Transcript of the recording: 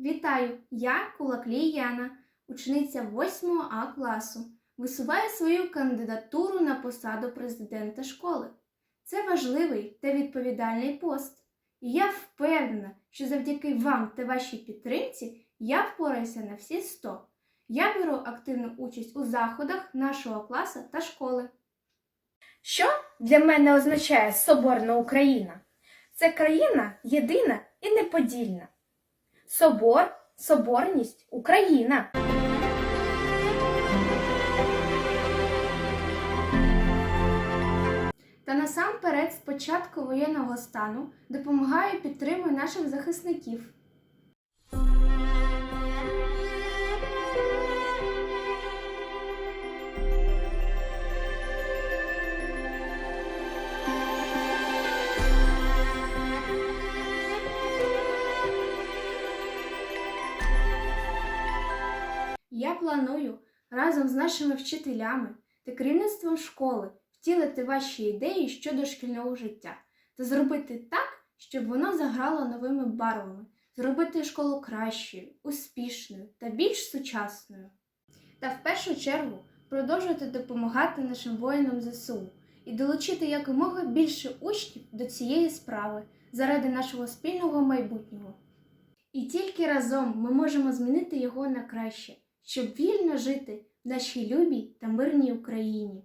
Вітаю! Я Кулаклій Яна, учениця 8 А класу. Висуваю свою кандидатуру на посаду президента школи. Це важливий та відповідальний пост. І я впевнена, що завдяки вам та вашій підтримці я впораюся на всі 100. Я беру активну участь у заходах нашого класу та школи. Що для мене означає Соборна Україна? Це країна єдина і неподільна. Собор, соборність, Україна. Та насамперед, з початку воєнного стану допомагаю і підтримую наших захисників. Я планую разом з нашими вчителями та керівництвом школи втілити ваші ідеї щодо шкільного життя та зробити так, щоб воно заграло новими барвами, зробити школу кращою, успішною та більш сучасною. Та в першу чергу продовжувати допомагати нашим воїнам ЗСУ і долучити якомога більше учнів до цієї справи заради нашого спільного майбутнього. І тільки разом ми можемо змінити його на краще, щоб вільно жити в нашій любій та мирній Україні.